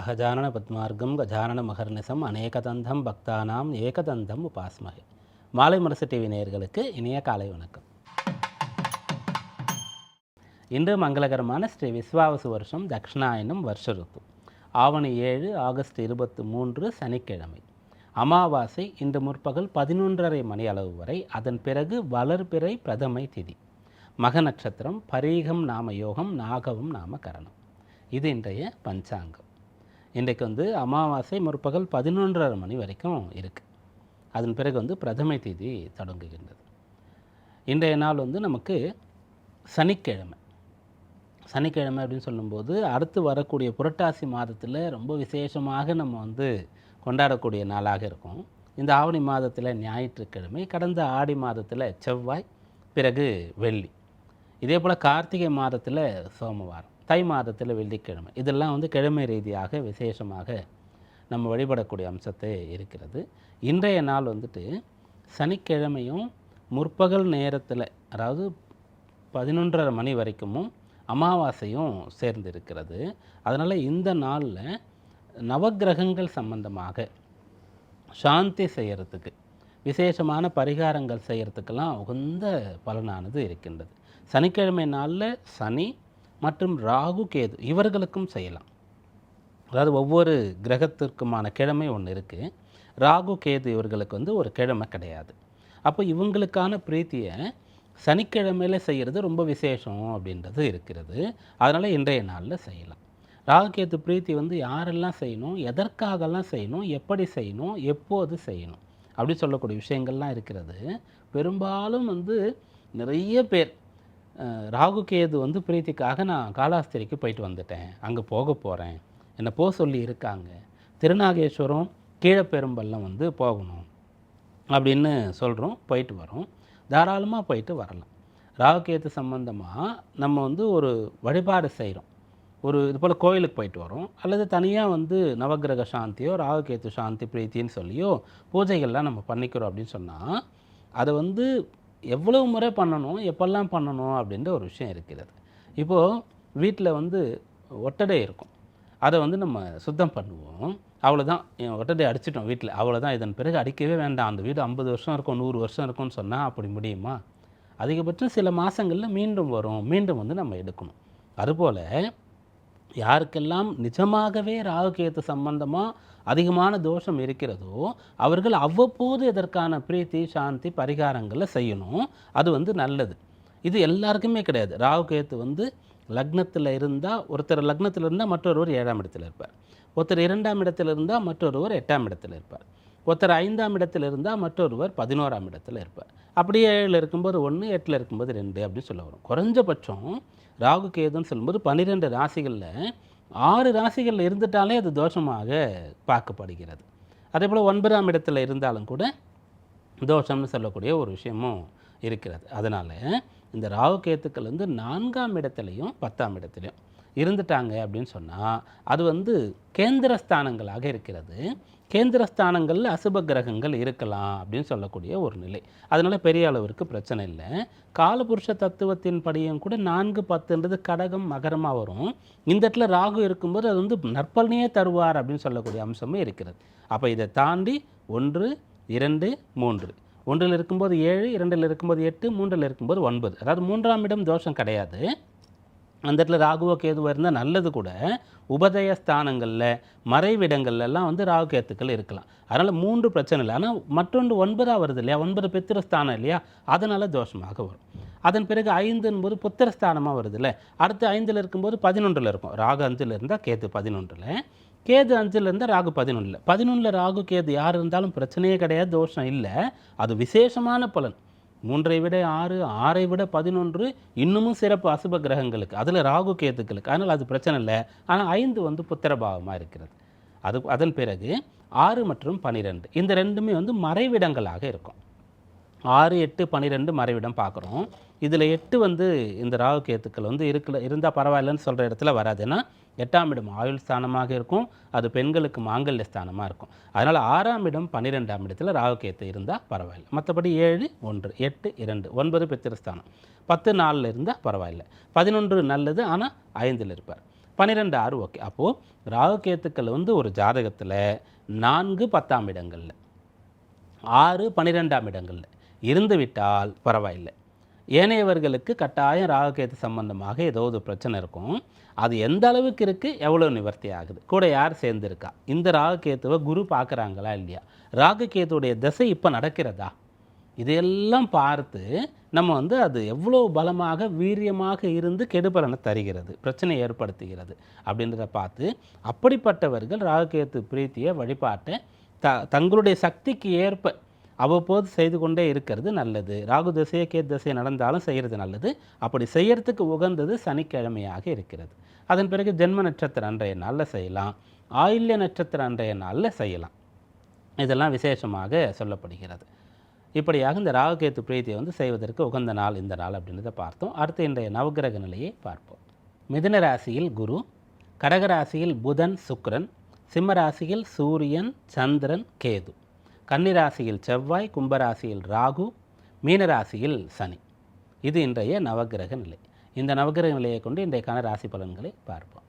அகஜானன பத்மார்க்கம் கஜானன மகர்நிசம் அநேகதந்தம் பக்தானாம் ஏகதந்தம் உபாஸ்மகை. மாலை முரசு டிவி நேயர்களுக்கு இனிய காலை வணக்கம். இன்று மங்களகரமான ஸ்ரீ விஸ்வாவசு வருஷம் தக்ஷணாயனம் வருஷ ருத்து ஆவணி ஏழு ஆகஸ்ட் இருபத்து மூன்று சனிக்கிழமை. அமாவாசை இன்று முற்பகல் பதினொன்றரை மணி அளவு வரை அதன் பிறகு வளர்பிறை பிரதமை திதி. மக நட்சத்திரம் பரீகம் நாம யோகம் நாகவும் நாம கரணம். இது இன்றைய பஞ்சாங்கம். இன்றைக்கு வந்து அமாவாசை முற்பகல் பதினொன்றரை மணி வரைக்கும் இருக்குது அதன் பிறகு வந்து பிரதமை தேதி தொடங்குகின்றது. இன்றைய நாள் வந்து நமக்கு சனிக்கிழமை. சனிக்கிழமை அப்படின்னு சொல்லும்போது அடுத்து வரக்கூடிய புரட்டாசி மாதத்தில் ரொம்ப விசேஷமாக நம்ம வந்து கொண்டாடக்கூடிய நாளாக இருக்கும். இந்த ஆவணி மாதத்தில் ஞாயிற்றுக்கிழமை கடந்த ஆடி மாதத்தில் செவ்வாய் பிறகு வெள்ளி. இதே போல் கார்த்திகை மாதத்தில் சோமவாரம். தை மாதத்தில் வெள்ளிக்கிழமை. இதெல்லாம் வந்து கிழமை ரீதியாக விசேஷமாக நம்ம வழிபடக்கூடிய அம்சத்தை இருக்கிறது. இன்றைய நாள் வந்துட்டு சனிக்கிழமையும் முற்பகல் நேரத்தில் அதாவது பதினொன்றரை மணி வரைக்கும் அமாவாசையும் சேர்ந்து இருக்கிறது அதனால் இந்த நாளில் நவக்கிரகங்கள் சம்பந்தமாக சாந்தி செய்கிறதுக்கு விசேஷமான பரிகாரங்கள் செய்கிறதுக்கெல்லாம் உகந்த பலனானது இருக்கின்றது. சனிக்கிழமை நாளில் சனி மற்றும் ராகு கேது இவர்களுக்கும் செய்யலாம். அதாவது ஒவ்வொரு கிரகத்திற்குமான கிழமை ஒன்று இருக்குது ராகு கேது இவர்களுக்கு வந்து ஒரு கிழமை கிடையாது. அப்போ இவங்களுக்கான பிரீத்தியை சனிக்கிழமையில் செய்கிறது ரொம்ப விசேஷம் அப்படின்றது இருக்கிறது. அதனால் இன்றைய நாளில் செய்யலாம். ராகுகேத்து பிரீத்தி வந்து யாரெல்லாம் செய்யணும் எதற்காகலாம் செய்யணும் எப்படி செய்யணும் எப்போது செய்யணும் அப்படி சொல்லக்கூடிய விஷயங்கள்லாம் இருக்கிறது. பெரும்பாலும் வந்து நிறைய பேர் ராகுகேது வந்து பிரீத்திக்காக நான் காலாஸ்திரிக்கு போயிட்டு வந்துட்டேன். அங்கே போக போகிறேன் என்னை போக சொல்லி இருக்காங்க. திருநாகேஸ்வரம் கீழப்பெரும்பள்ளம் வந்து போகணும் அப்படின்னு சொல்கிறோம் போயிட்டு வரோம். தாராளமாக போயிட்டு வரலாம். ராகுகேத்து சம்மந்தமாக நம்ம வந்து ஒரு வழிபாடு செய்கிறோம் ஒரு இது போல் கோயிலுக்கு போயிட்டு வரோம். அல்லது தனியாக வந்து நவக்கிரக சாந்தியோ ராகுகேத்து சாந்தி பிரீத்தின்னு சொல்லியோ பூஜைகள்லாம் நம்ம பண்ணிக்கிறோம் அப்படின்னு சொன்னால் அதை வந்து எவ்வளவு முறை பண்ணணும் எப்பெல்லாம் பண்ணணும் அப்படின்ற ஒரு விஷயம் இருக்கிறது. இப்போது வீட்டில் வந்து ஒட்டடை இருக்கும். அதை வந்து நம்ம சுத்தம் பண்ணுவோம். அவ்வளோதான் ஒட்டடை அடிச்சிட்டோம் வீட்டில் அவ்வளோதான் இதன் பிறகு அடிக்கவே வேண்டாம். அந்த வீடு ஐம்பது வருஷம் இருக்கும் நூறு வருஷம் இருக்கும்னு சொன்னால் அப்படி முடியுமா? அதிகபட்சம் சில மாதங்களில் மீண்டும் வரும். மீண்டும் வந்து நம்ம எடுக்கணும். அதுபோல் யாருக்கெல்லாம் நிஜமாகவே ராகுகேத்து சம்பந்தமாக அதிகமான தோஷம் இருக்கிறதோ அவர்கள் அவ்வப்போது இதற்கான பிரீத்தி சாந்தி பரிகாரங்களை செய்யணும். அது வந்து நல்லது. இது எல்லாருக்குமே கிடையாது. ராகுகேத்து வந்து லக்னத்தில் இருந்தால் ஒருத்தர் லக்னத்தில் இருந்தால் மற்றொருவர் ஏழாம் இடத்தில் இருப்பார். ஒருத்தர் இரண்டாம் இடத்தில் இருந்தால் மற்றொருவர் எட்டாம் இடத்தில் இருப்பார். ஒருத்தர் ஐந்தாம் இடத்தில் இருந்தால் மற்றொருவர் பதினோராம் இடத்தில் இருப்பார். அப்படியே ஏழில் இருக்கும்போது ஒன்று எட்டில் இருக்கும்போது ரெண்டு அப்படின்னு சொல்ல வரும். குறைஞ்சபட்சம் ராகு கேதுன்னு சொல்லும்போது பன்னிரெண்டு ராசிகளில் ஆறு ராசிகளில் இருந்துட்டாலே அது தோஷமாக பார்க்கப்படுகிறது. அதே போல் ஒன்பதாம் இடத்துல இருந்தாலும் கூட தோஷம்னு சொல்லக்கூடிய ஒரு விஷயமும் இருக்கிறது. அதனால் இந்த ராகு கேத்துக்கள் வந்து நான்காம் இடத்துலையும் பத்தாம் இடத்துலையும் இருந்துட்டாங்க அப்படின்னு சொன்னால் அது வந்து கேந்திர ஸ்தானங்களாக இருக்கிறது. கேந்திர ஸ்தானங்களில் அசுப கிரகங்கள் இருக்கலாம் அப்படின்னு சொல்லக்கூடிய ஒரு நிலை. அதனால் பெரிய அளவிற்கு பிரச்சனை இல்லை. காலபுருஷ தத்துவத்தின் படியும் கூட நான்கு பத்துன்றது கடகம் மகரமாக வரும். இந்த இடத்துல ராகு இருக்கும்போது அது வந்து நற்பலனையே தருவார் அப்படின்னு சொல்லக்கூடிய அம்சமும் இருக்கிறது. அப்போ இதை தாண்டி ஒன்று இரண்டு மூன்று. ஒன்றில் இருக்கும்போது ஏழு இரண்டில் இருக்கும்போது எட்டு மூன்றில் இருக்கும்போது ஒன்பது. அதாவது மூன்றாம் இடம் தோஷம் கிடையாது. அந்த இடத்துல ராகுவோ கேதுவோ இருந்தால் நல்லது கூட. உபதய ஸ்தானங்களில் மறைவிடங்கள்லாம் வந்து ராகு கேத்துக்கள் இருக்கலாம். அதனால் மூன்று பிரச்சனை இல்லை. ஆனால் மற்றொன்று ஒன்பதாக வருது இல்லையா? ஒன்பது பித்திரஸ்தானம் இல்லையா? அதனால் தோஷமாக வரும். அதன் பிறகு ஐந்துன்போது புத்திரஸ்தானமாக வருது இல்லை? அடுத்து ஐந்தில் இருக்கும்போது பதினொன்றில் இருக்கும். ராகு அஞ்சில் இருந்தால் கேது பதினொன்றில். கேது அஞ்சில் இருந்தால் ராகு பதினொன்றில். பதினொன்றில் ராகு கேது யார் இருந்தாலும் பிரச்சனையே கிடையாது தோஷம் இல்லை. அது விசேஷமான பலன். மூன்றை விட ஆறு ஆறை விட பதினொன்று இன்னமும் சிறப்பு அசுப கிரகங்களுக்கு அதில் ராகு கேத்துக்களுக்கு. அதனால் அது பிரச்சனை இல்லை. ஆனால் ஐந்து வந்து புத்திரபாவமாக இருக்கிறது. அது அதன் பிறகு ஆறு மற்றும் பன்னிரெண்டு இந்த ரெண்டுமே வந்து மறைவிடங்களாக இருக்கும். ஆறு எட்டு பன்னிரெண்டு மறைவிடம் பார்க்குறோம். இதில் எட்டு வந்து இந்த ராகு கேத்துக்கள் வந்து இருக்கல இருந்தால் பரவாயில்லன்னு சொல்கிற இடத்துல வராதுன்னா எட்டாம் இடம் ஆயுள் ஸ்தானமாக இருக்கும். அது பெண்களுக்கு மாங்கல்ய ஸ்தானமாக இருக்கும். அதனால் ஆறாம் இடம் பன்னிரெண்டாம் இடத்தில் ராகு கேத்து இருந்தால் பரவாயில்லை. மற்றபடி ஏழு ஒன்று எட்டு இரண்டு ஒன்பது பித்திரஸ்தானம் பத்து நாலில் இருந்தால் பரவாயில்லை. பதினொன்று நல்லது ஆனால் ஐந்தில் இருப்பார். பன்னிரெண்டு ஆறு ஓகே. அப்போது ராகு கேத்துக்கள் வந்து ஒரு ஜாதகத்தில் நான்கு பத்தாம் இடங்களில் ஆறு பன்னிரெண்டாம் இடங்களில். இருந்து விட்டால் பரவாயில்லை. ஏனையவர்களுக்கு கட்டாயம் ராகுகேது சம்பந்தமாக ஏதோ ஒரு பிரச்சனை இருக்கும். அது எந்த அளவுக்கு இருக்குது எவ்வளோ நிவர்த்தி ஆகுது? கூட யார் சேர்ந்துருக்கா? இந்த ராகுகேத்துவை குரு பார்க்குறாங்களா இல்லையா? ராகுகேத்துடைய திசை இப்போ நடக்கிறதா? இதையெல்லாம் பார்த்து நம்ம வந்து அது எவ்வளோ பலமாக வீரியமாக இருந்து கெடுபலனை தருகிறது பிரச்சனை ஏற்படுத்துகிறது அப்படின்றத பார்த்து அப்படிப்பட்டவர்கள் ராகுகேத்து பிரீத்திய வழிபாட்டை த தங்களுடைய சக்திக்கு ஏற்ப அவ்வப்போது செய்து கொண்டே இருக்கிறது நல்லது. ராகு திசையை கேத் திசை நடந்தாலும் செய்கிறது நல்லது. அப்படி செய்யறதுக்கு உகந்தது சனிக்கிழமையாக இருக்கிறது. அதன் பிறகு ஜென்ம நட்சத்திரம் அன்றைய நாளில் செய்யலாம். ஆயில்ய நட்சத்திரம் அன்றைய நாளில் செய்யலாம். இதெல்லாம் விசேஷமாக சொல்லப்படுகிறது. இப்படியாக இந்த ராகுகேத்து பிரீத்தியை வந்து செய்வதற்கு உகந்த நாள் இந்த நாள் அப்படின்றத பார்த்தோம். அடுத்து இன்றைய நவகிரக நிலையை பார்ப்போம். மிதுன ராசியில் குரு கடகராசியில் புதன் சுக்ரன் சிம்ம ராசியில் சூரியன் சந்திரன் கேது. கன்னிராசியில் செவ்வாய் கும்பராசியில் ராகு மீனராசியில் சனி. இது இன்றைய நவகிரக நிலை. இந்த நவகிரக நிலையை கொண்டு இன்றைக்கான ராசி பலன்களை பார்ப்போம்.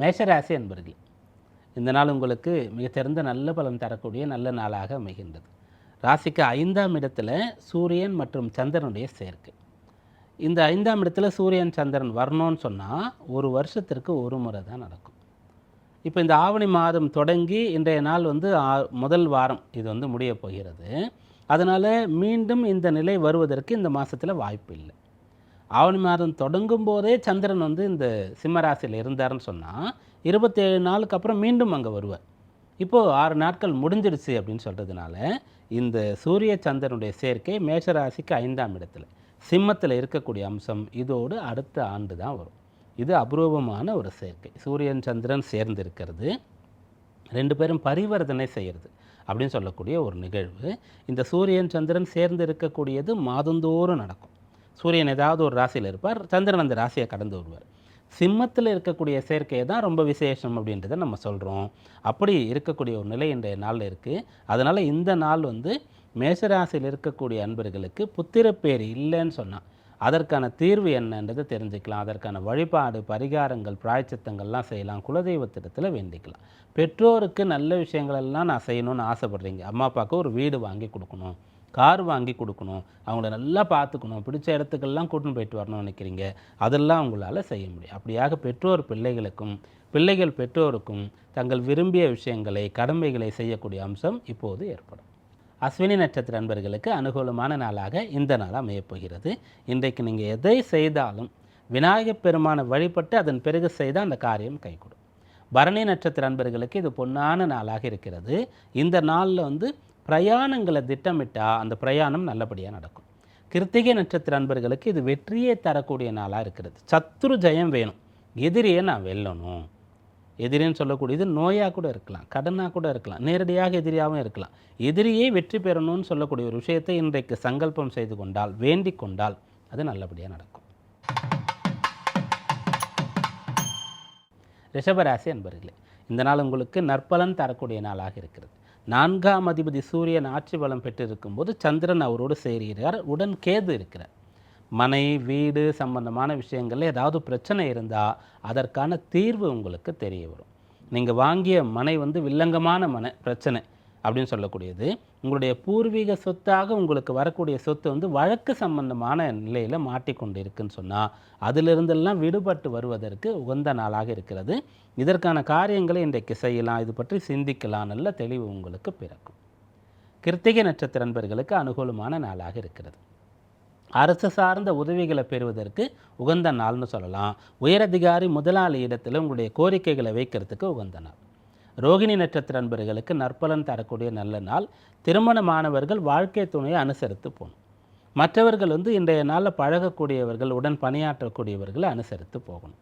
மேஷராசி என்பர்கள் இந்த நாள் உங்களுக்கு மிகச்சிறந்த நல்ல பலன் தரக்கூடிய நல்ல நாளாக அமைகின்றது. ராசிக்கு ஐந்தாம் இடத்துல சூரியன் மற்றும் சந்திரனுடைய சேர்க்கை. இந்த ஐந்தாம் இடத்துல சூரியன் சந்திரன் வரணும்னு சொன்னால் ஒரு வருஷத்திற்கு ஒரு முறை தான் நடக்கும். இப்போ இந்த ஆவணி மாதம் தொடங்கி இன்றைய நாள் வந்து முதல் வாரம் இது வந்து முடிய போகிறது. அதனால் மீண்டும் இந்த நிலை வருவதற்கு இந்த மாதத்தில் வாய்ப்பு இல்லை. ஆவணி மாதம் தொடங்கும் போதே சந்திரன் வந்து இந்த சிம்மராசியில் இருந்தாருன்னு சொன்னால் இருபத்தேழு நாளுக்கு அப்புறம் மீண்டும் அங்கே வருவார். இப்போது ஆறு நாட்கள் முடிஞ்சிடுச்சு அப்படின்னு சொல்கிறதுனால இந்த சூரிய சந்திரனுடைய சேர்க்கை மேஷராசிக்கு ஐந்தாம் இடத்துல சிம்மத்தில் இருக்கக்கூடிய அம்சம் இதோடு அடுத்த ஆண்டு தான் வரும். இது அபூர்வமான ஒரு சேர்க்கை சூரியன் சந்திரன் சேர்ந்து இருக்கிறது ரெண்டு பேரும் பரிவர்த்தனை செய்கிறது அப்படின்னு சொல்லக்கூடிய ஒரு நிகழ்வு. இந்த சூரியன் சந்திரன் சேர்ந்து இருக்கக்கூடியது மாதந்தோறும் நடக்கும். சூரியன் ஏதாவது ஒரு ராசியில் இருப்பார் சந்திரன் அந்த ராசியை கடந்து வருவார். சிம்மத்தில் இருக்கக்கூடிய சேர்க்கையை தான் ரொம்ப விசேஷம் அப்படின்றத நம்ம சொல்கிறோம் அப்படி இருக்கக்கூடிய ஒரு நிலை இன்றைய நாளில் இருக்குது அதனால் இந்த நாள் வந்து மேஷராசியில் இருக்கக்கூடிய அன்பர்களுக்கு புத்திரப்பேர் இல்லைன்னு சொன்னால் அதற்கான தீர்வு என்னன்றதை தெரிஞ்சுக்கலாம். அதற்கான வழிபாடு பரிகாரங்கள் பிராய்ச்சித்தங்கள்லாம் செய்யலாம். குலதெய்வத்திடத்தில் வேண்டிக்கலாம். பெற்றோருக்கு நல்ல விஷயங்களெல்லாம் நான் செய்யணும்னு ஆசைப்படுறீங்க. அம்மா அப்பாவுக்கு ஒரு வீடு வாங்கி கொடுக்கணும். கார் வாங்கி கொடுக்கணும். அவங்கள நல்லா பார்த்துக்கணும். பிடிச்ச இடத்துக்கெல்லாம் கூட்டின்னு போயிட்டு வரணும்னு நினைக்கிறீங்க. அதெல்லாம் உங்களால் செய்ய முடியும். அப்படியாக பெற்றோர் பிள்ளைகளுக்கும் பிள்ளைகள் பெற்றோருக்கும் தங்கள் விரும்பிய விஷயங்களை கடமைகளை செய்யக்கூடிய அம்சம் இப்போது ஏற்படும். அஸ்வினி நட்சத்திர அன்பர்களுக்கு அனுகூலமான நாளாக இந்த நாள் அமையப்போகிறது இன்றைக்கு நீங்கள் எதை செய்தாலும் விநாயகப் பெருமானை வழிபட்டு அதன் பிறகு செய்தால் அந்த காரியம் கைகூடும். பரணி நட்சத்திர அன்பர்களுக்கு இது பொன்னான நாளாக இருக்கிறது. இந்த நாளில் வந்து பிரயாணங்களை திட்டமிட்டால் அந்த பிரயாணம் நல்லபடியாக நடக்கும். கிருத்திகை நட்சத்திர அன்பர்களுக்கு இது வெற்றியை தரக்கூடிய நாளாக இருக்கிறது. சத்துரு ஜெயம் வேணும். எதிரியை நான் வெல்லணும். எதிரின்னு சொல்லக்கூடியது நோயாக கூட இருக்கலாம் கடனாக கூட இருக்கலாம் நேரடியாக எதிரியாகவும் இருக்கலாம். எதிரியே வெற்றி பெறணும்னு சொல்லக்கூடிய ஒரு விஷயத்தை இன்றைக்கு சங்கல்பம் செய்து கொண்டால் வேண்டிக் கொண்டால் அது நல்லபடியாக நடக்கும். ரிஷபராசி அன்பர்களே இந்த நாள் உங்களுக்கு நற்பலன் தரக்கூடிய நாளாக இருக்கிறது. நான்காம் அதிபதி சூரியன் ஆட்சி பலம் பெற்றிருக்கும் போது சந்திரன் அவரோடு சேர்கிறார் உடன் கேது இருக்கிறார். மனை வீடு சம்பந்தமான விஷயங்களில் ஏதாவது பிரச்சனை இருந்தால் அதற்கான தீர்வு உங்களுக்கு தெரிய வரும். நீங்கள் வாங்கிய மனை வந்து வில்லங்கமான மனை பிரச்சனை அப்படின்னு சொல்லக்கூடியது. உங்களுடைய பூர்வீக சொத்தாக உங்களுக்கு வரக்கூடிய சொத்து வந்து வழக்கு சம்பந்தமான நிலையில் மாட்டிக்கொண்டு இருக்குன்னு சொன்னால் அதிலிருந்தெல்லாம் விடுபட்டு வருவதற்கு உகந்த நாளாக இருக்கிறது. இதற்கான காரியங்களை இன்றைக்கு செய்யலாம். இது பற்றி சிந்திக்கலாம். நல்ல தெளிவு உங்களுக்கு பிறக்கும். கிருத்திகை நட்சத்திர நண்பர்களுக்கு அனுகூலமான நாளாக இருக்கிறது. அரசு சார்ந்த உதவிகளை பெறுவதற்கு உகந்த நாள்னு சொல்லலாம். உயரதிகாரி முதலாளி இடத்துல உங்களுடைய கோரிக்கைகளை வைக்கிறதுக்கு உகந்த நாள். ரோகிணி நட்சத்திர நண்பர்களுக்கு நற்பலன் தரக்கூடிய நல்ல நாள். திருமணமானவர்கள் வாழ்க்கை துணையை அனுசரித்து போகணும். மற்றவர்கள் வந்து இன்றைய நாளில் பழகக்கூடியவர்கள் உடன் பணியாற்றக்கூடியவர்களை அனுசரித்து போகணும்.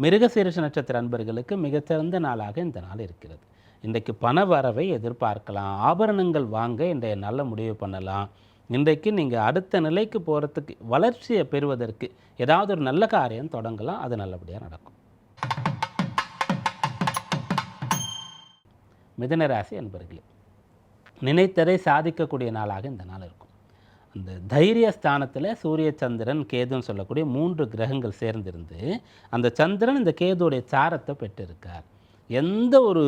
மிருகசீரிஷ நட்சத்திர அன்பர்களுக்கு மிகச்சிறந்த நாளாக இந்த நாள் இருக்கிறது. இன்றைக்கு பண வரவை எதிர்பார்க்கலாம். ஆபரணங்கள் வாங்க இன்றைய நாளில் முடிவு பண்ணலாம். இன்றைக்கு நீங்கள் அடுத்த நிலைக்கு போகிறதுக்கு வளர்ச்சியை பெறுவதற்கு ஏதாவது ஒரு நல்ல காரியம் தொடங்கலாம். அது நல்லபடியாக நடக்கும். மிதனராசி அன்பர்களே நினைத்ததை சாதிக்கக்கூடிய நாளாக இந்த நாள் இருக்கும். இந்த தைரிய ஸ்தானத்தில் சூரிய சந்திரன் கேதுன்னு சொல்லக்கூடிய மூன்று கிரகங்கள் சேர்ந்திருந்து அந்த சந்திரன் இந்த கேதுடைய சாரத்தை பெற்றிருக்கார். எந்த ஒரு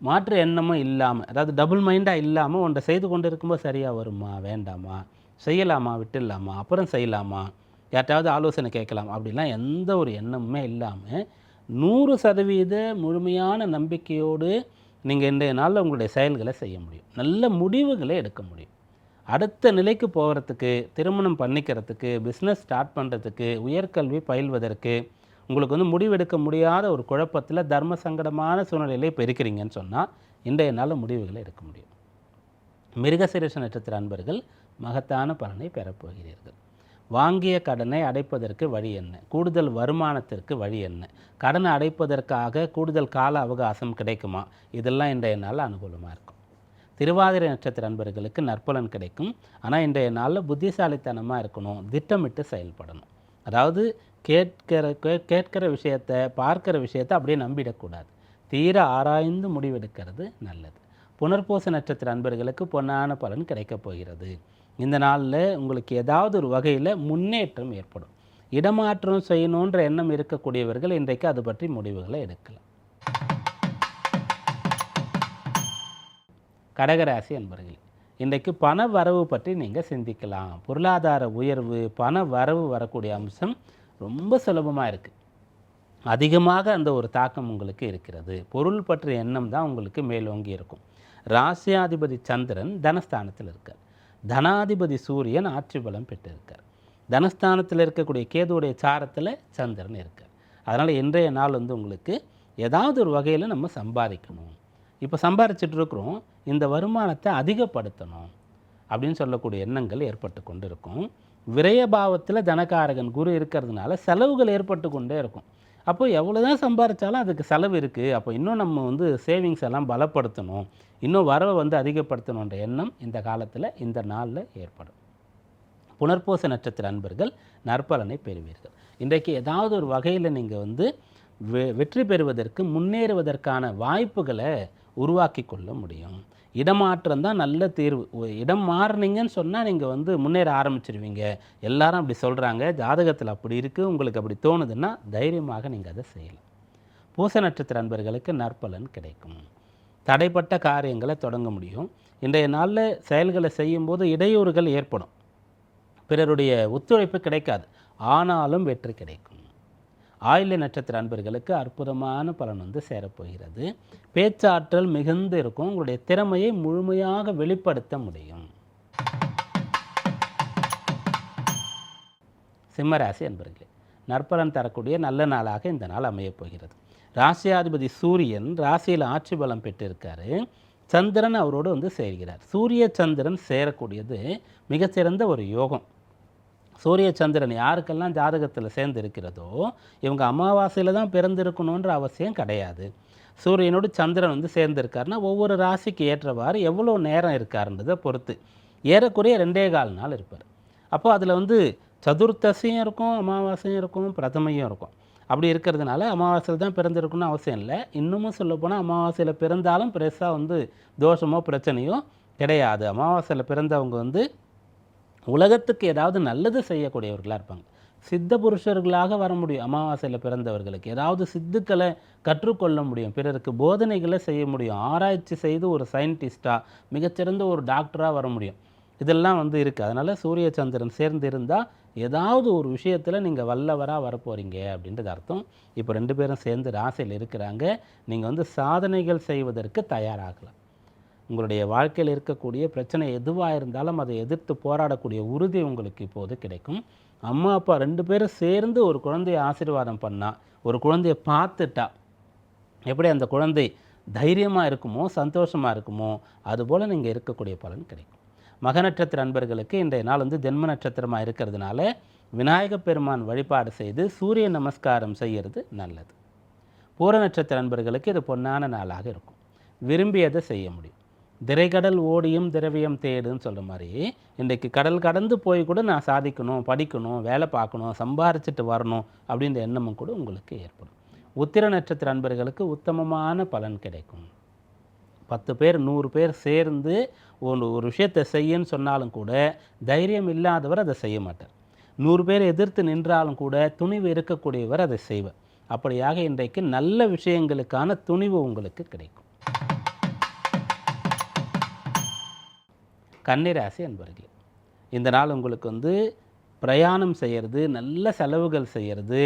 மாற்று எண்ணமும் இல்லாமல் அதாவது டபுள் மைண்டாக இல்லாமல் ஒன்றை செய்து கொண்டு இருக்கும்போது சரியாக வருமா வேண்டாமா செய்யலாமா விட்டுடலாமா அப்புறம் செய்யலாமா யார்ட்டாவது ஆலோசனை கேட்கலாம் அப்படிலாம் எந்த ஒரு எண்ணமுமே இல்லாமல் நூறு சதவீத முழுமையான நம்பிக்கையோடு நீங்கள் இன்றைய நாளில் உங்களுடைய செயல்களை செய்ய முடியும். நல்ல முடிவுகளை எடுக்க முடியும். அடுத்த நிலைக்கு போகிறதுக்கு திருமணம் பண்ணிக்கிறதுக்கு பிஸ்னஸ் ஸ்டார்ட் பண்ணுறதுக்கு உயர்கல்வி பயில்வதற்கு உங்களுக்கு வந்து முடிவெடுக்க முடியாத ஒரு குழப்பத்தில் தர்ம சங்கடமான சூழ்நிலையில் இப்போ இருக்கிறீங்கன்னு சொன்னால் இன்றைய நாளில் முடிவுகளை எடுக்க முடியும். மிருகசிரேஷ நட்சத்திர அன்பர்கள் மகத்தான பலனை பெறப்போகிறீர்கள் வாங்கிய கடனை அடைப்பதற்கு வழி என்ன? கூடுதல் வருமானத்திற்கு வழி என்ன? கடனை அடைப்பதற்காக கூடுதல் கால அவகாசம் கிடைக்குமா? இதெல்லாம் இன்றைய நாளில் அனுகூலமாக இருக்கும். திருவாதிரை நட்சத்திர அன்பர்களுக்கு நற்பலன் கிடைக்கும். ஆனால் இன்றைய நாளில் புத்திசாலித்தனமாக இருக்கணும் திட்டமிட்டு செயல்படணும். அதாவது கேட்கிற கே- கேட்கிற விஷயத்தை பார்க்கிற விஷயத்தை அப்படியே நம்பிடக்கூடாது. தீர ஆராய்ந்து முடிவெடுக்கிறது நல்லது. புனர்பூச நட்சத்திர அன்பர்களுக்கு பொன்னான பலன் கிடைக்கப் போகிறது. இந்த நாளில் உங்களுக்கு ஏதாவது ஒரு வகையில் முன்னேற்றம் ஏற்படும். இடமாற்றம் செய்யணுன்ற எண்ணம் இருக்கக்கூடியவர்கள் இன்றைக்கு அது பற்றி முடிவுகளை எடுக்கலாம். கடகராசி அன்பர்கள் இன்றைக்கு பண வரவு பற்றி நீங்கள் சிந்திக்கலாம். பொருளாதார உயர்வு பண வரவு வரக்கூடிய அம்சம் ரொம்ப சுலபமாக இருக்குது அதிகமாக அந்த ஒரு தாக்கம் உங்களுக்கு இருக்கிறது. பொருள் பற்றிய எண்ணம் தான் உங்களுக்கு மேலோங்கி இருக்கும். ராசியாதிபதி சந்திரன் தனஸ்தானத்தில் இருக்கார். தனாதிபதி சூரியன் ஆட்சி பலம் பெற்றிருக்கார். தனஸ்தானத்தில் இருக்கக்கூடிய கேதுவுடைய சாரத்தில் சந்திரன் இருக்கார். அதனால் இன்றைய நாள் வந்து உங்களுக்கு ஏதாவது ஒரு வகையில் நம்ம சம்பாதிக்கணும். இப்போ சம்பாரிச்சிட்டு இருக்கிறோம். இந்த வருமானத்தை அதிகப்படுத்தணும். அப்படின்னு சொல்லக்கூடிய எண்ணங்கள் ஏற்பட்டு கொண்டு இருக்கும் விரயபாவத்தில் தனகாரகன் குரு இருக்கிறதுனால செலவுகள் ஏற்பட்டு கொண்டே இருக்கும். அப்போ எவ்வளோ தான் சம்பாரித்தாலும் அதுக்கு செலவு இருக்குது அப்போ இன்னும் நம்ம வந்து சேவிங்ஸ் எல்லாம் பலப்படுத்தணும். இன்னும் வரவை வந்து அதிகப்படுத்தணுன்ற எண்ணம் இந்த காலத்தில் இந்த நாளில் ஏற்படும். புனர்பூச நட்சத்திர அன்பர்கள் நற்பலனை பெறுவீர்கள். இன்றைக்கு ஏதாவது ஒரு வகையில் நீங்கள் வந்து வெ வெற்றி பெறுவதற்கு முன்னேறுவதற்கான வாய்ப்புகளை உருவாக்கி கொள்ள முடியும். இடமாற்றம் தான் நல்ல தீர்வு. இடம் மாறுனீங்கன்னு சொன்னால் நீங்கள் வந்து முன்னேற ஆரம்பிச்சிருவீங்க. எல்லாரும் அப்படி சொல்கிறாங்க ஜாதகத்தில் அப்படி இருக்குது உங்களுக்கு அப்படி தோணுதுன்னா தைரியமாக நீங்கள் அதை செய்யலாம். பூச நட்சத்திர அன்பர்களுக்கு நற்பலன் கிடைக்கும். தடைப்பட்ட காரியங்களை தொடங்க முடியும். இன்றைய நாளில் செயல்களை செய்யும்போது இடையூறுகள் ஏற்படும். பிறருடைய ஒத்துழைப்பு கிடைக்காது. ஆனாலும் வெற்றி கிடைக்கும். ஆயுள நட்சத்திர அன்பர்களுக்கு அற்புதமான பலன் வந்து சேரப்போகிறது. பேச்சாற்றல் மிகுந்து இருக்கும். உங்களுடைய திறமையை முழுமையாக வெளிப்படுத்த முடியும். சிம்மராசி அன்பர்களே நற்பலன் தரக்கூடிய நல்ல நாளாக இந்த நாள் அமையப் போகிறது. ராசியாதிபதி சூரியன் ராசியில் ஆட்சி பலம் பெற்றிருக்காரு. சந்திரன் அவரோடு வந்து சேர்கிறார். சூரிய சந்திரன் சேரக்கூடியது மிகச்சிறந்த ஒரு யோகம். சூரிய சந்திரன் யாருக்கெல்லாம் ஜாதகத்தில் சேர்ந்து இருக்கிறதோ இவங்க அமாவாசையில் தான் பிறந்திருக்கணுன்ற அவசியம் கிடையாது. சூரியனோடு சந்திரன் வந்து சேர்ந்திருக்காருன்னா ஒவ்வொரு ராசிக்கு ஏற்றவாறு எவ்வளோ நேரம் இருக்காருன்றதை பொறுத்து. ஏறக்குறைய ரெண்டே கால் நாள் இருப்பார். அப்போ அதில் வந்து சதுர்த்தசியும் இருக்கும் அமாவாசையும் இருக்கும் பிரதமையும் இருக்கும். அப்படி இருக்கிறதுனால அமாவாசையில் தான் பிறந்திருக்குன்னு அவசியம் இல்லை. இன்னமும் சொல்லப்போனால் அமாவாசையில் பிறந்தாலும் பெருசாக வந்து தோஷமோ பிரச்சனையோ கிடையாது. அமாவாசையில் பிறந்தவங்க வந்து உலகத்துக்கு ஏதாவது நல்லது செய்யக்கூடியவர்களாக இருப்பாங்க. சித்த புருஷர்களாக வர முடியும். அமாவாசையில் பிறந்தவர்களுக்கு ஏதாவது சித்துக்களை கற்றுக்கொள்ள முடியும். பிறருக்கு போதனைகளை செய்ய முடியும். ஆராய்ச்சி செய்து ஒரு சயின்டிஸ்டாக மிகச்சிறந்த ஒரு டாக்டராக வர முடியும். இதெல்லாம் வந்து இருக்குது அதனால் சூரிய சந்திரன் சேர்ந்து இருந்தால் ஏதாவது ஒரு விஷயத்தில் நீங்கள் வல்லவராக வரப்போகிறீங்க அப்படின்றது அர்த்தம். இப்போ ரெண்டு பேரும் சேர்ந்து ராசியில் இருக்கிறாங்க. நீங்கள் வந்து சாதனைகள் செய்வதற்கு தயாராகலாம். உங்களுடைய வாழ்க்கையில் இருக்கக்கூடிய பிரச்சனை எதுவாக இருந்தாலும் அதை எதிர்த்து போராடக்கூடிய உறுதி உங்களுக்கு இப்போது கிடைக்கும். அம்மா அப்பா ரெண்டு பேரும் சேர்ந்து ஒரு குழந்தைய ஆசீர்வாதம் பண்ணால் ஒரு குழந்தைய பார்த்துட்டா எப்படி அந்த குழந்தை தைரியமாக இருக்குமோ சந்தோஷமாக இருக்குமோ அதுபோல் நீங்கள் இருக்கக்கூடிய பலன் கிடைக்கும். மக நட்சத்திர அன்பர்களுக்கு இன்றைய நாள் வந்து ஜென்ம நட்சத்திரமாக இருக்கிறதுனால விநாயகப் பெருமான் வழிபாடு செய்து சூரிய நமஸ்காரம் செய்கிறது நல்லது. பூர நட்சத்திர அன்பர்களுக்கு இது பொன்னான நாளாக இருக்கும். விரும்பியதை செய்ய முடியும். திரைக்கடல் ஓடியும் திரவியம் தேடுன்னு சொல்கிற மாதிரி இன்றைக்கு கடல் கடந்து போய் கூட நான் சாதிக்கணும் படிக்கணும் வேலை பார்க்கணும் சம்பாரிச்சிட்டு வரணும் அப்படின்ற எண்ணமும் கூட உங்களுக்கு ஏற்படும். உத்திர நட்சத்திர அன்பர்களுக்கு உத்தமமான பலன் கிடைக்கும். பத்து பேர் நூறு பேர் சேர்ந்து ஒரு ஒரு விஷயத்தை செய்யன்னு சொன்னாலும் கூட தைரியம் இல்லாதவர் அதை செய்ய மாட்டார். நூறு பேர் எதிர்த்து நின்றாலும் கூட துணிவு இருக்கக்கூடியவர் அதை செய்வார். அப்படியாக இன்றைக்கு நல்ல விஷயங்களுக்கான துணிவு உங்களுக்கு கிடைக்கும். கன்னிராசி அன்பர்களே இந்த நாள் உங்களுக்கு வந்து பிரயாணம் செய்கிறது நல்ல செலவுகள் செய்கிறது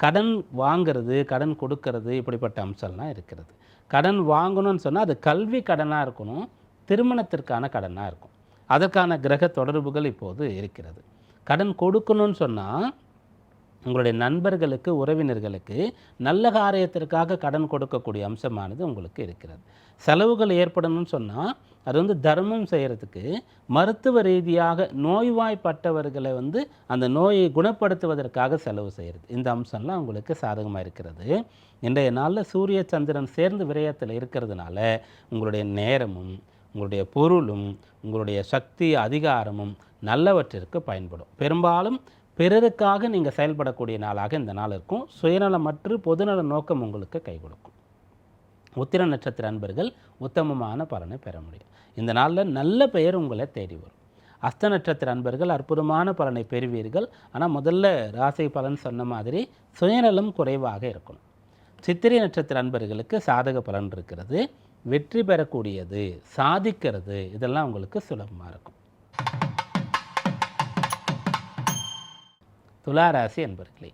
கடன் வாங்கிறது கடன் கொடுக்கறது இப்படிப்பட்ட அம்சம்லாம் இருக்கிறது. கடன் வாங்கணும்னு சொன்னால் அது கல்வி கடனாக இருக்கணும் திருமணத்திற்கான கடனாக இருக்கும். அதற்கான கிரக தொடர்புகள் இப்போது இருக்கிறது. கடன் கொடுக்கணும்னு சொன்னால் உங்களுடைய நண்பர்களுக்கு உறவினர்களுக்கு நல்ல காரியத்திற்காக கடன் கொடுக்கக்கூடிய அம்சமானது உங்களுக்கு இருக்கிறது. செலவுகள் ஏற்படணும்னு சொன்னால் அது வந்து தர்மம் செய்கிறதுக்கு மருத்துவ ரீதியாக நோய்வாய்ப்பட்டவர்களை வந்து அந்த நோயை குணப்படுத்துவதற்காக செலவு செய்கிறது இந்த அம்சம்லாம் உங்களுக்கு சாதகமாக இருக்கிறது. இன்றைய நாளில் சூரிய சந்திரன் சேர்ந்து விரயத்தில் இருக்கிறதுனால உங்களுடைய நேரமும் உங்களுடைய பொருளும் உங்களுடைய சக்தி அதிகாரமும் நல்லவற்றிற்கு பயன்படும். பெரும்பாலும் பிறருக்காக நீங்கள் செயல்படக்கூடிய நாளாக இந்த நாள் இருக்கும். சுயநலமற்று பொதுநல நோக்கம் உங்களுக்கு கை கொடுக்கும் உத்திர நட்சத்திர அன்பர்கள் உத்தமமான பலனை பெற முடியும். இந்த நாளில் நல்ல பெயர் உங்களை தேடி வரும். அஸ்த நட்சத்திர அன்பர்கள் அற்புதமான பலனை பெறுவீர்கள். ஆனால் முதல்ல ராசி பலன் சொன்ன மாதிரி சுயநலம் குறைவாக இருக்கணும். சித்திரை நட்சத்திர அன்பர்களுக்கு சாதக பலன் இருக்கிறது. வெற்றி பெறக்கூடியது சாதிக்கிறது இதெல்லாம் உங்களுக்கு சுலபமாக இருக்கும். துளாராசி அன்பர்களே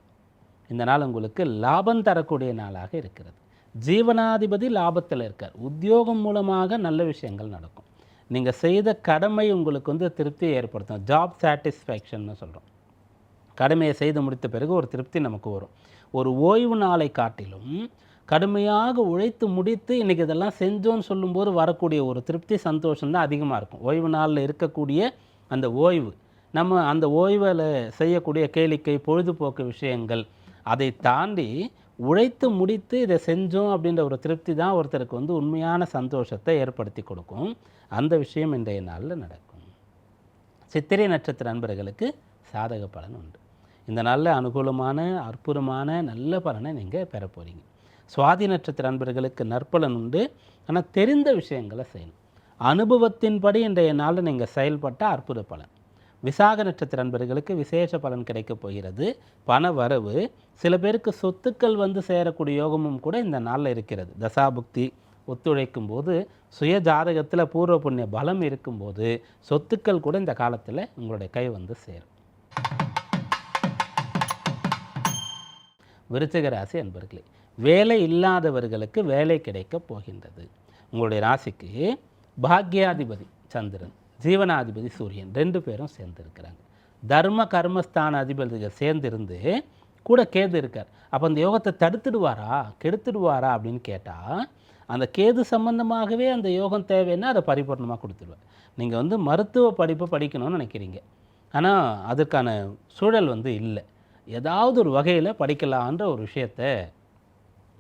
இந்த நாள் உங்களுக்கு லாபம் தரக்கூடிய நாளாக இருக்கிறது. ஜீவனாதிபதி லாபத்தில் இருக்கார். உத்தியோகம் மூலமாக நல்ல விஷயங்கள் நடக்கும். நீங்கள் செய்த கடமை உங்களுக்கு வந்து திருப்தியை ஏற்படுத்தும். ஜாப் சாட்டிஸ்ஃபேக்ஷன்னு சொல்கிறோம் கடமையை செய்து முடித்த பிறகு ஒரு திருப்தி நமக்கு வரும். ஒரு ஓய்வு நாளை காட்டிலும் கடுமையாக உழைத்து முடித்து இன்றைக்கி இதெல்லாம் செஞ்சோன்னு சொல்லும்போது வரக்கூடிய ஒரு திருப்தி சந்தோஷம் தான் அதிகமாக இருக்கும். ஓய்வு நாளில் இருக்கக்கூடிய அந்த ஓய்வு. நம்ம அந்த ஓய்வில் செய்யக்கூடிய கேளிக்கை பொழுதுபோக்கு விஷயங்கள் அதை தாண்டி உழைத்து முடித்து இதை செஞ்சோம் அப்படின்ற ஒரு திருப்தி தான் ஒருத்தருக்கு வந்து உண்மையான சந்தோஷத்தை ஏற்படுத்தி கொடுக்கும். அந்த விஷயம் இன்றைய நாளில் நடக்கும். சித்திரை நட்சத்திர நண்பர்களுக்கு சாதக பலன் உண்டு. இந்த நாளில் அனுகூலமான அற்புதமான நல்ல பலனை நீங்கள் பெற போகிறீங்க சுவாதி நட்சத்திர நண்பர்களுக்கு நற்பலன் உண்டு. ஆனால் தெரிந்த விஷயங்களை செய்யணும். அனுபவத்தின்படி இன்றைய நாளில் நீங்கள் செயல்பட்ட அற்புத பலன். விசாக நட்சத்திர நண்பர்களுக்கு விசேஷ பலன் கிடைக்கப் போகிறது. பண வரவு சில பேருக்கு சொத்துக்கள் வந்து சேரக்கூடிய யோகமும் கூட இந்த நாளில் இருக்கிறது. தசாபுக்தி ஒத்துழைக்கும் போது சுய ஜாதகத்தில் பூர்வ புண்ணிய பலம் இருக்கும்போது சொத்துக்கள் கூட இந்த காலத்தில் உங்களுடைய கை வந்து சேரும். விருச்சிக ராசி அன்பர்களே வேலை இல்லாதவர்களுக்கு வேலை கிடைக்கப் போகின்றது. உங்களுடைய ராசிக்கு பாக்யாதிபதி சந்திரன். ஜீவனாதிபதி சூரியன். ரெண்டு பேரும் சேர்ந்துருக்கிறாங்க. தர்ம கர்மஸ்தான அதிபதிகள் சேர்ந்திருந்து கூட கேது இருக்கார். அப்போ அந்த யோகத்தை தடுத்துடுவாரா? கெடுத்துடுவாரா அப்படின்னு கேட்டால் அந்த கேது சம்பந்தமாகவே அந்த யோகம் தேவைன்னா அதை பரிபூர்ணமாக கொடுத்துருவார் நீங்கள் வந்து மருத்துவ படிப்பை படிக்கணும்னு நினைக்கிறீங்க. ஆனால் அதற்கான சூழல் வந்து இல்லை. ஏதாவது ஒரு வகையில் படிக்கலான்ற ஒரு விஷயத்தை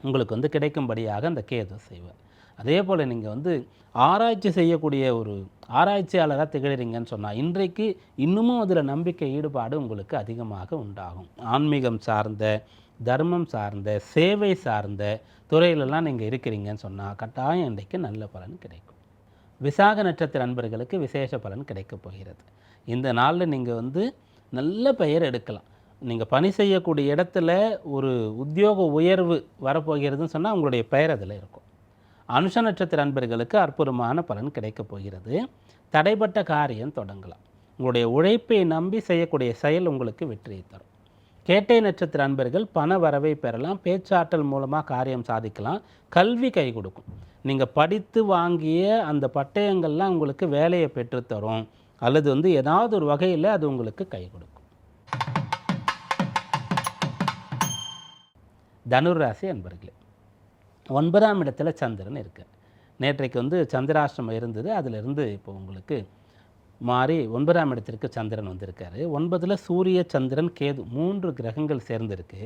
உங்களுக்கு வந்து கிடைக்கும்படியாக அந்த கேது செய்வார். அதே போல் நீங்கள் வந்து ஆராய்ச்சி செய்யக்கூடிய ஒரு ஆராய்ச்சியாளராக திகழறீங்கன்னு சொன்னால் இன்றைக்கு இன்னமும் அதில் நம்பிக்கை ஈடுபாடு உங்களுக்கு அதிகமாக உண்டாகும். ஆன்மீகம் சார்ந்த தர்மம் சார்ந்த சேவை சார்ந்த துறையிலெல்லாம் நீங்கள் இருக்கிறீங்கன்னு சொன்னால் கட்டாயம் இன்றைக்கு நல்ல பலன் கிடைக்கும். விசாக நட்சத்திர நண்பர்களுக்கு விசேஷ பலன் கிடைக்கப் போகிறது. இந்த நாளில் நீங்கள் வந்து நல்ல பெயர் எடுக்கலாம். நீங்கள் பணி செய்யக்கூடிய இடத்துல ஒரு உத்தியோக உயர்வு வரப்போகிறதுன்னு சொன்னால் உங்களுடைய பெயர் அதில் இருக்கும். அனுஷ நட்சத்திர அன்பர்களுக்கு அற்புதமான பலன் கிடைக்கப் போகிறது. தடைப்பட்ட காரியம் தொடங்கலாம். உங்களுடைய உழைப்பை நம்பி செய்யக்கூடிய செயல் உங்களுக்கு வெற்றியை தரும். கேட்டை நட்சத்திர அன்பர்கள் பண வரவை பெறலாம். பேச்சாற்றல் மூலமாக காரியம் சாதிக்கலாம். கல்வி கை கொடுக்கும். நீங்கள் படித்து வாங்கிய அந்த பட்டயங்கள்லாம் உங்களுக்கு வேலையை பெற்றுத்தரும் அல்லது வந்து ஏதாவது ஒரு வகையில் அது உங்களுக்கு கை கொடுக்கும். தனுராசி அன்பர்களே ஒன்பதாம் இடத்துல சந்திரன் இருக்கு நேற்றைக்கு வந்து சந்திராஷ்டிரமம் இருந்தது. அதிலிருந்து இப்போ உங்களுக்கு மாறி ஒன்பதாம் இடத்திற்கு சந்திரன் வந்திருக்காரு. ஒன்பதில் சூரிய சந்திரன் கேது மூன்று கிரகங்கள் சேர்ந்திருக்கு.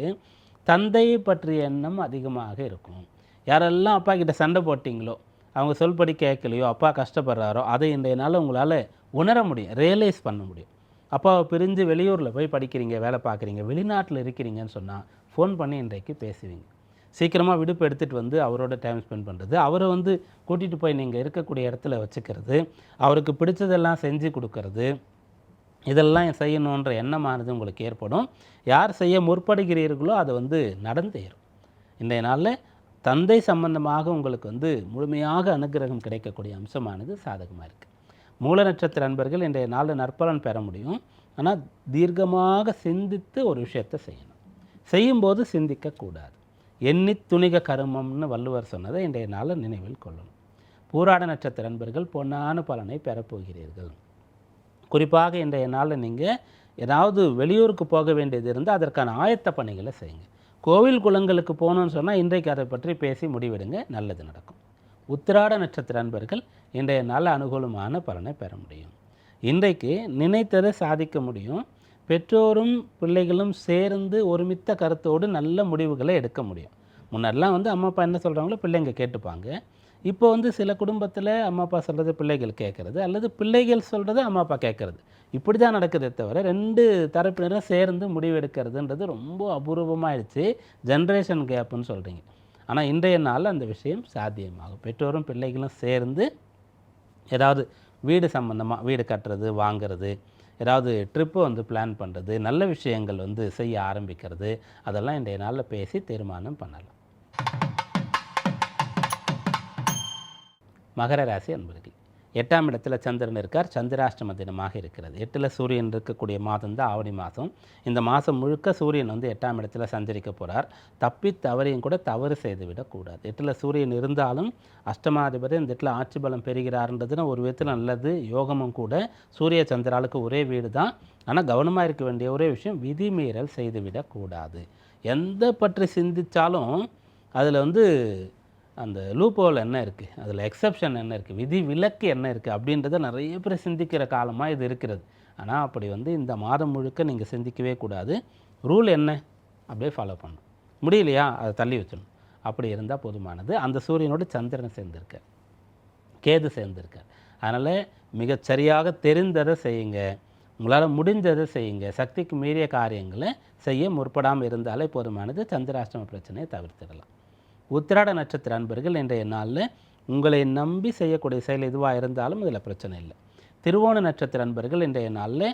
தந்தையை பற்றிய எண்ணம் அதிகமாக இருக்கும். யாரெல்லாம் அப்பா கிட்ட சண்டை போட்டிங்களோ அவங்க சொல்படி கேட்கலையோ அப்பா கஷ்டப்படுறாரோ அதை இன்றைய நாள் உங்களால் உணர முடியும் ரியலைஸ் பண்ண முடியும். அப்பாவை பிரிஞ்சு வெளியூரில் போய் படிக்கிறீங்க வேலை பார்க்குறீங்க வெளிநாட்டில் இருக்கிறீங்கன்னு சொன்னால் ஃபோன் பண்ணி இன்றைக்கு பேசுவீங்க. சீக்கிரமாக விடுப்பு எடுத்துகிட்டு வந்து அவரோட டைம் ஸ்பெண்ட் பண்ணுறது அவரை வந்து கூட்டிகிட்டு போய் நீங்கள் இருக்கக்கூடிய இடத்துல வச்சுக்கிறது அவருக்கு பிடிச்சதெல்லாம் செஞ்சு கொடுக்கறது இதெல்லாம் செய்யணுன்ற எண்ணமானது உங்களுக்கு ஏற்படும். யார் செய்ய முற்படுகிறீர்களோ அது வந்து நடந்தேறும் இன்றைய நாளில் தந்தை சம்பந்தமாக உங்களுக்கு வந்து முழுமையாக அனுகிரகம் கிடைக்கக்கூடிய அம்சமானது சாதகமாக இருக்குது மூல நட்சத்திர அன்பர்கள் இன்றைய நாளில் நற்பலன் பெற முடியும். ஆனால் தீர்க்கமாக சிந்தித்து ஒரு விஷயத்தை செய்யணும். செய்யும்போது சிந்திக்கக்கூடாது. எண்ணி துணிக கருமம்னு வள்ளுவர் சொன்னதை இன்றைய நாளில் நினைவில் கொள்ளும். பூராட நட்சத்திர அன்பர்கள் பொன்னான பலனை பெறப்போகிறீர்கள் குறிப்பாக இன்றைய நாளில் நீங்கள் ஏதாவது வெளியூருக்கு போக வேண்டியது இருந்தால் அதற்கான ஆயத்த பணிகளை செய்யுங்க. கோவில் குளங்களுக்கு போகணும்னு சொன்னால் இன்றைக்கு அதை பற்றி பேசி முடிவெடுங்க. நல்லது நடக்கும். உத்திராட நட்சத்திர அன்பர்கள் இன்றைய நாளில் அனுகூலமான பலனை பெற முடியும். இன்றைக்கு நினைத்ததை சாதிக்க முடியும். பெற்றோரும் பிள்ளைகளும் சேர்ந்து ஒருமித்த கருத்தோடு நல்ல முடிவுகளை எடுக்க முடியும். முன்னாடிலாம் வந்து அம்மா அப்பா என்ன சொல்கிறாங்களோ பிள்ளைங்க கேட்டுப்பாங்க. இப்போ வந்து சில குடும்பத்தில் அம்மா அப்பா சொல்கிறது பிள்ளைகள் கேட்குறது அல்லது பிள்ளைகள் சொல்கிறது அம்மா அப்பா கேட்குறது இப்படி தான் நடக்குதே தவிர ரெண்டு தரப்பினரும் சேர்ந்து முடிவெடுக்கிறதுன்றது ரொம்ப அபூர்வமாயிடுச்சு. ஜென்ரேஷன் கேப்புன்னு சொல்கிறீங்க ஆனால் இன்றைய நாளில் அந்த விஷயம் சாத்தியமாகும். பெற்றோரும் பிள்ளைகளும் சேர்ந்து ஏதாவது வீடு சம்மந்தமாக வீடு கட்டுறது வாங்குறது ஏதாவது ட்ரிப்பு வந்து பிளான் பண்ணுறது நல்ல விஷயங்கள் வந்து செய்ய ஆரம்பிக்கிறது அதெல்லாம் இன்றைய நாளில் பேசி தீர்மானம் பண்ணலாம். மகர ராசி அன்பர்கள். எட்டாம் இடத்துல சந்திரன் இருக்கார். சந்திராஷ்டம தினமாக இருக்கிறது. எட்டில் சூரியன் இருக்கக்கூடிய மாதம் தான் ஆவணி மாதம். இந்த மாதம் முழுக்க சூரியன் வந்து எட்டாம் இடத்துல சஞ்சரிக்க போகிறார் தப்பி தவறையும் கூட தவறு செய்து விடக்கூடாது எட்டில் சூரியன் இருந்தாலும் அஷ்டமாதிபதி இந்த இடத்துல ஆட்சி பலம் பெறுகிறார்ன்றதுன்னு ஒரு விதத்தில் நல்லது. யோகமும் கூட. சூரிய சந்திராளுக்கு ஒரே வீடு தான். ஆனால் கவனமாக இருக்க வேண்டிய ஒரே விஷயம் விதிமீறல் செய்துவிடக்கூடாது எந்த பற்றி சிந்தித்தாலும் அதில் வந்து அந்த லூப்போல் என்ன இருக்குது அதில் எக்ஸப்ஷன் என்ன இருக்குது விதி விலக்கு என்ன இருக்குது அப்படின்றத நிறைய பேர் சிந்திக்கிற காலமாக இது இருக்கிறது. ஆனால் அப்படி வந்து இந்த மாதம் முழுக்க நீங்கள் சிந்திக்கவே கூடாது. ரூல் என்ன? அப்படியே ஃபாலோ பண்ணணும். முடியலையா? அதை தள்ளி வச்சிடணும். அப்படி இருந்தால் போதுமானது. அந்த சூரியனோட சந்திரன் சேர்ந்திருக்கார். கேது சேர்ந்திருக்கார். அதனால் மிகச்சரியாக தெரிந்ததை செய்யுங்க. உங்களால் முடிஞ்சதை செய்யுங்க. சக்திக்கு மீறிய காரியங்களை செய்ய முற்படாமல் இருந்தாலே போதுமானது. சந்திராஷ்டம பிரச்சனையை தவிர்த்திடலாம். உத்திராட நட்சத்திர அன்பர்கள் இன்றைய நாளில் உங்களை நம்பி செய்யக்கூடிய செயல் எதுவாக இருந்தாலும் இதில் பிரச்சனை இல்லை. திருவோண நட்சத்திர அன்பர்கள் இன்றைய நாளில்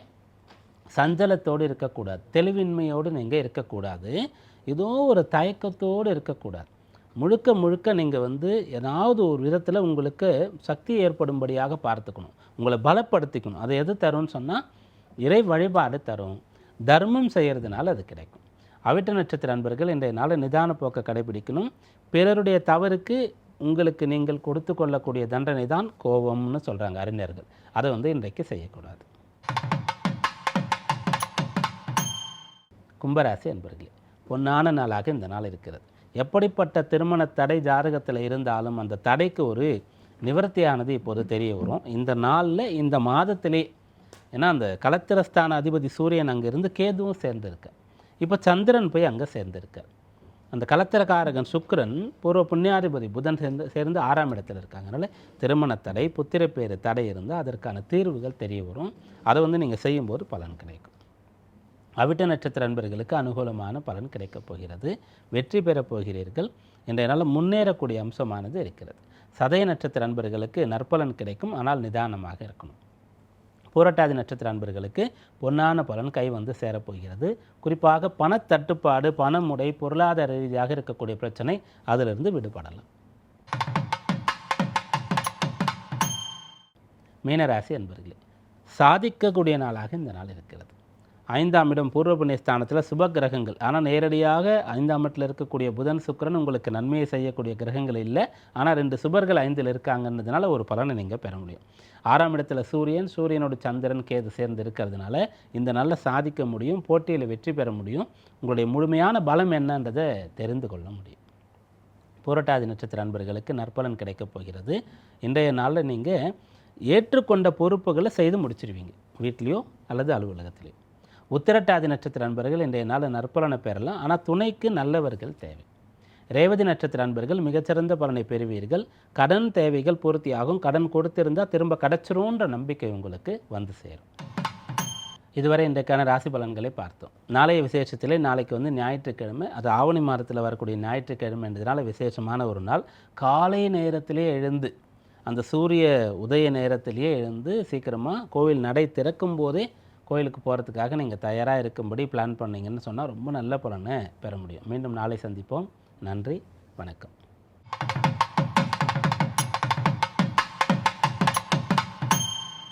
சஞ்சலத்தோடு இருக்கக்கூடாது தெளிவின்மையோடு நீங்கள் இருக்கக்கூடாது ஏதோ ஒரு தயக்கத்தோடு இருக்கக்கூடாது. முழுக்க முழுக்க நீங்கள் வந்து ஏதாவது ஒரு விதத்தில் உங்களுக்கு சக்தி ஏற்படும்படியாக பார்த்துக்கணும் உங்களை பலப்படுத்திக்கணும். அது எது தரும்னு சொன்னால் இறை வழிபாடு தரும். தர்மம் செய்கிறதுனால அது கிடைக்கும். அவிட்ட நட்சத்திர அன்பர்கள் இன்றைய நாளை நிதான போக்கை கடைபிடிக்கணும். பிறருடைய தவறுக்கு உங்களுக்கு நீங்கள் கொடுத்து கொள்ளக்கூடிய தண்டனை தான் கோபம்னு சொல்கிறாங்க அறிஞர்கள். அதை வந்து இன்றைக்கு செய்யக்கூடாது. கும்பராசி அன்பர்களே பொன்னான நாளாக இந்த நாள் இருக்கிறது. எப்படிப்பட்ட திருமண தடை ஜாதகத்தில் இருந்தாலும் அந்த தடைக்கு ஒரு நிவர்த்தியானது இப்போது தெரிய வரும். இந்த நாளில் இந்த மாதத்திலே ஏன்னா அந்த கலத்திரஸ்தான அதிபதி சூரியன் அங்கேருந்து கேதுவும் சேர்ந்திருக்கார். இப்போ சந்திரன் போய் அங்கே சேர்ந்துருக்கார். அந்த கலத்திரக்காரகன் சுக்கரன் பூர்வ புண்ணியாதிபதி புதன் சேர்ந்து சேர்ந்து ஆறாம் இடத்துல இருக்காங்க. அதனால் திருமண தடை புத்திரப்பேறு தடை இருந்தால் அதற்கான தீர்வுகள் தெரிய வரும். அதை வந்து நீங்கள் செய்யும்போது பலன் கிடைக்கும். அவிட்ட நட்சத்திர அன்பர்களுக்கு அனுகூலமான பலன் கிடைக்கப் போகிறது. வெற்றி பெறப் போகிறீர்கள். இன்றைய முன்னேறக்கூடிய அம்சமானது இருக்கிறது. சதய நட்சத்திர அன்பர்களுக்கு நற்பலன் கிடைக்கும். ஆனால் நிதானமாக இருக்கணும். புரட்டாதி நட்சத்திர அன்பர்களுக்கு பொன்னான பலன் கை வந்து சேரப்போகிறது. குறிப்பாக பணத்தட்டுப்பாடு பணமுடை பொருளாதார ரீதியாக இருக்கக்கூடிய பிரச்சனை அதிலிருந்து விடுபடலாம். மீனராசி அன்பர்களே சாதிக்கக்கூடிய நாளாக இந்த நாள் இருக்கிறது. ஐந்தாம் இடம் பூர்வ புண்ணிய ஸ்தானத்தில் சுப கிரகங்கள் ஆனால் நேரடியாக ஐந்தாம் இடத்தில் இருக்கக்கூடிய புதன் சுக்கிரன் உங்களுக்கு நன்மையை செய்யக்கூடிய கிரகங்கள் இல்லை. ஆனால் ரெண்டு சுபர்கள் ஐந்தில் இருக்காங்கன்றதுனால ஒரு பலனை நீங்கள் பெற முடியும். ஆறாம் இடத்துல சூரியன் சூரியனோட சந்திரன் கேது சேர்ந்து இருக்கிறதுனால இந்த நல்ல சாதிக்க முடியும் போட்டியில் வெற்றி பெற முடியும். உங்களுடைய முழுமையான பலம் என்னன்றதை தெரிந்து கொள்ள முடியும். புரட்டாதி நட்சத்திர அன்பர்களுக்கு நற்பலன் கிடைக்கப் போகிறது. இன்றைய நாளில் நீங்கள் ஏற்றுக்கொண்ட பொறுப்புகளை செய்து முடிச்சிருவீங்க. வீட்லேயோ அல்லது அலுவலகத்திலையோ. உத்திரட்டாதி நட்சத்திர அன்பர்கள் இன்றைய நாள் நற்பலனை பெறலாம். ஆனால் துணைக்கு நல்லவர்கள் தேவை. ரேவதி நட்சத்திர அன்பர்கள் மிகச்சிறந்த பலனை பெறுவீர்கள். கடன் தேவைகள் பூர்த்தியாகும். கடன் கொடுத்திருந்தால் திரும்ப கிடச்சிரும்ன்ற நம்பிக்கை உங்களுக்கு வந்து சேரும். இதுவரை இன்றைக்கான ராசி பலன்களை பார்த்தோம். நாளைய விசேஷத்திலே நாளைக்கு வந்து ஞாயிற்றுக்கிழமை அது ஆவணி மாதத்தில் வரக்கூடிய ஞாயிற்றுக்கிழமைன்றதுனால விசேஷமான ஒரு நாள். காலை நேரத்திலே எழுந்து அந்த சூரிய உதய நேரத்திலேயே எழுந்து சீக்கிரமாக கோவில் நடை திறக்கும் போதே கோயிலுக்கு போகிறதுக்காக நீங்கள் தயாராக இருக்கும்படி பிளான் பண்ணீங்கன்னு சொன்னால் ரொம்ப நல்ல பலனை பெற முடியும். மீண்டும் நாளை சந்திப்போம். நன்றி வணக்கம்.